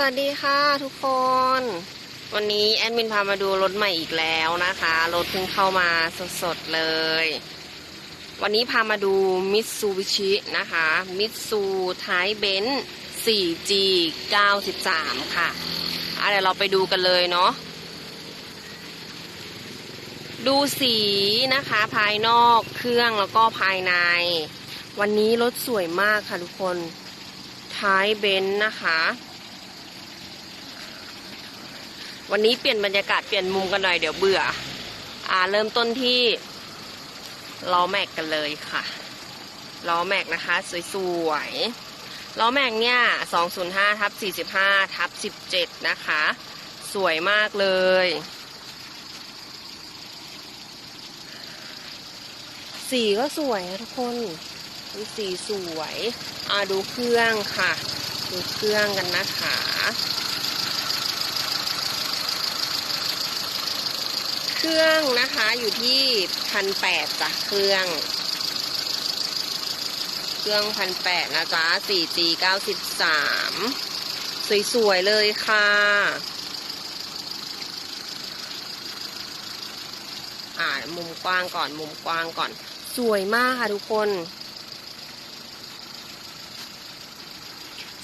สวัสดีค่ะทุกคน วันนี้แอดมินพามาดูรถใหม่อีกแล้วนะคะรถเพิ่งเข้ามาสดๆเลย วันนี้พามาดูมิตซูบิชินะคะมิตซูไทเบนซ์ 4G 93 ค่ะอะเดี๋ยวเราไปดูกันเลยเนาะดูสีนะคะภายนอกเครื่องแล้วก็ภายใน วันนี้รถสวยมากค่ะทุกคนท้ายเบนซ์นะคะ วันนี้เปลี่ยนบรรยากาศเปลี่ยนมุมกันหน่อยเดี๋ยวเบื่อ อ่าเริ่มต้นที่ล้อแม็กกันเลยค่ะล้อแม็กนะคะ สวยๆล้อแม็กเนี่ย 205ทับ45ทับ17 นะคะ สวยมากเลย สีก็สวยนะทุกคนสีสวย อ่าดูเครื่องค่ะ ดูเครื่องกันนะคะ เครื่องนะคะอยู่ที่พันแปดจ้ะเครื่อง เครื่องพันแปดนะจ๊ะ 4G 93สวยๆเลยค่ะอ่ามุมกว้างก่อนมุมกว้างก่อน สวยมากค่ะทุกคน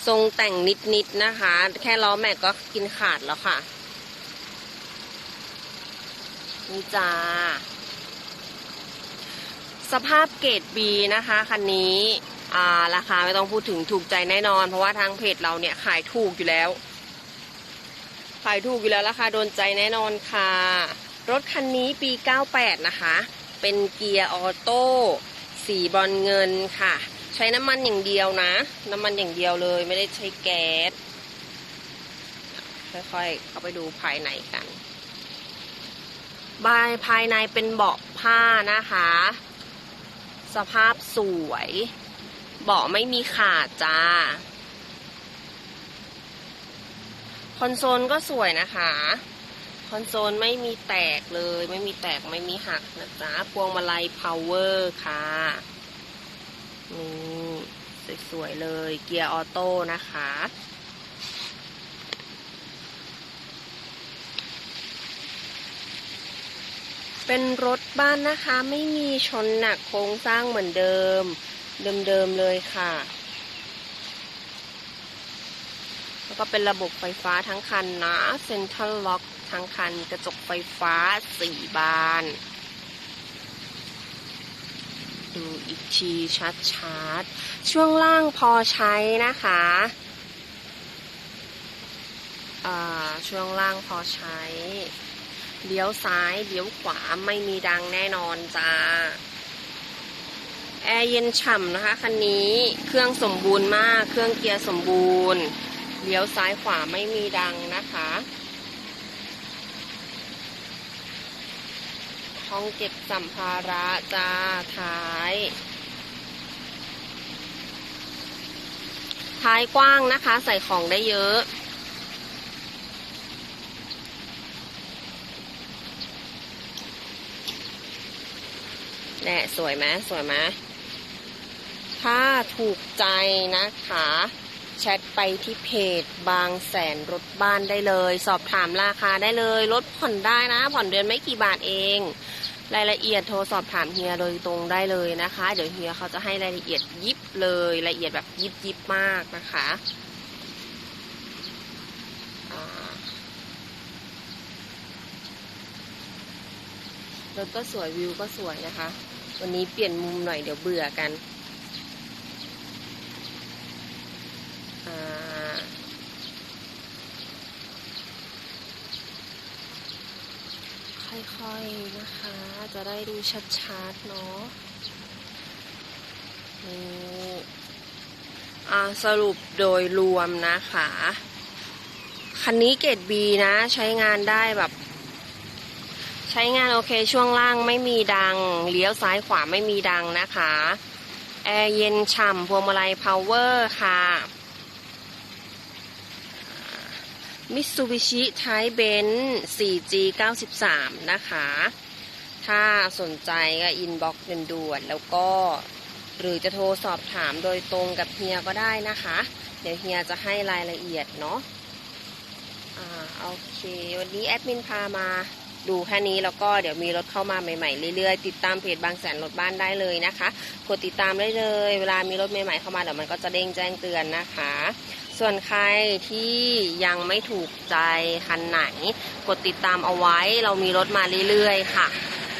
ทรงแต่งนิดๆนะคะ แค่ล้อแม็กก็กินขาดแล้วค่ะ นี่จ้าสภาพเกรด B นะคะคันนี้ราคาไม่ต้องพูดถึงถูกใจแน่นอน เพราะว่าทางเพจเราเนี่ยขายถูกอยู่แล้ว ขายถูกอยู่แล้วราคาโดนใจแน่นอนค่ะ รถคันนี้ปี 98 นะคะ เป็นเกียร์ออโต้สีบอลเงินค่ะ ใช้น้ำมันอย่างเดียวนะ น้ำมันอย่างเดียวเลยไม่ได้ใช้แก๊สค่อยๆเข้าไปดูภายในกัน บายภายในเป็นเบาะผ้านะคะ สภาพสวย เบาะไม่มีขาดจ้า คอนโซลก็สวยนะคะ คอนโซลไม่มีแตกเลย ไม่มีแตกไม่มีหักนะจ๊ะ พวงมาลัย power ค่ะนี่สวยๆเลย เกียร์ออโต้นะคะ เป็นรถบ้านนะคะไม่มีชนหนักโครงสร้างเหมือนเดิม เดิมๆเลยค่ะ แล้วก็เป็นระบบไฟฟ้าทั้งคันนะเซ็นทรัลล็อกทั้งคันกระจกไฟฟ้าสี่บาน ดูอีกทีชัดๆ ช่วงล่างพอใช้นะคะอ่าช่วงล่างพอใช้ เลี้ยวซ้ายเลี้ยวขวาไม่มีดังแน่นอนจ้า แอร์เย็นฉ่ำนะคะคันนี้เครื่องสมบูรณ์มากเครื่องเกียร์สมบูรณ์ เลี้ยวซ้ายขวาไม่มีดังนะคะห้องเก็บสัมภาระจ้าท้าย ท้ายกว้างนะคะ ใส่ของได้เยอะ แน่สวยไหมสวยไหมถ้าถูกใจนะคะ แชทไปที่เพจบางแสนรถบ้านได้เลย สอบถามราคาได้เลยรถผ่อนได้นะ ผ่อนเดือนไม่กี่บาทเอง รายละเอียดโทรสอบถามเฮียโดยตรงได้เลยนะคะ เดี๋ยวเฮียเขาจะให้รายละเอียดยิบเลยละเอียดแบบยิบยิบมากนะคะรถก็สวยวิวก็สวยนะคะ วันนี้เปลี่ยนมุมหน่อยเดี๋ยวเบื่อกัน ค่อยๆนะคะ จะได้ดูชัดๆเนาะนี่อ่าสรุปโดยรวมนะคะ คันนี้เกรด B นะ ใช้งานได้แบบ ใช้งานโอเคช่วงล่างไม่มีดัง เลี้ยวซ้ายขวาไม่มีดังนะคะ แอร์เย็นฉ่ำพวงมาลัยพาวเวอร์ค่ะมิตซูบิชิไทเบน 4G 93 นะคะ ถ้าสนใจก็อินบ็อกซ์ด่วนๆแล้วก็ หรือจะโทรสอบถามโดยตรงกับเฮียก็ได้นะคะ เดี๋ยวเฮียจะให้รายละเอียดเนาะ อ่า โอเค วันนี้แอดมินพามา ดูแค่นี้แล้วก็เดี๋ยวมีรถเข้ามาใหม่ๆเรื่อยๆติดตามเพจบางแสนรถบ้านได้เลยนะคะกดติดตามได้เลย เวลามีรถใหม่ๆเข้ามาเดี๋ยวมันก็จะเด้งแจ้งเตือนนะคะ ส่วนใครที่ยังไม่ถูกใจคันไหน กดติดตามเอาไว้เรามีรถมาเรื่อยๆ ค่ะ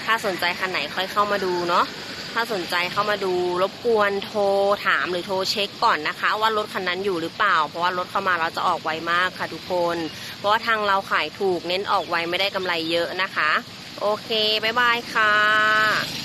ถ้าสนใจคันไหนค่อยเข้ามาดูเนาะ ถ้าสนใจเข้ามาดูรบกวนโทรถามหรือโทรเช็คก่อนนะคะ ว่ารถคันนั้นอยู่หรือเปล่า เพราะว่ารถเข้ามาเราจะออกไวมากค่ะทุกคน เพราะว่าทางเราขายถูกเน้นออกไวไม่ได้กำไรเยอะนะคะ โอเคบ๊ายบายค่ะ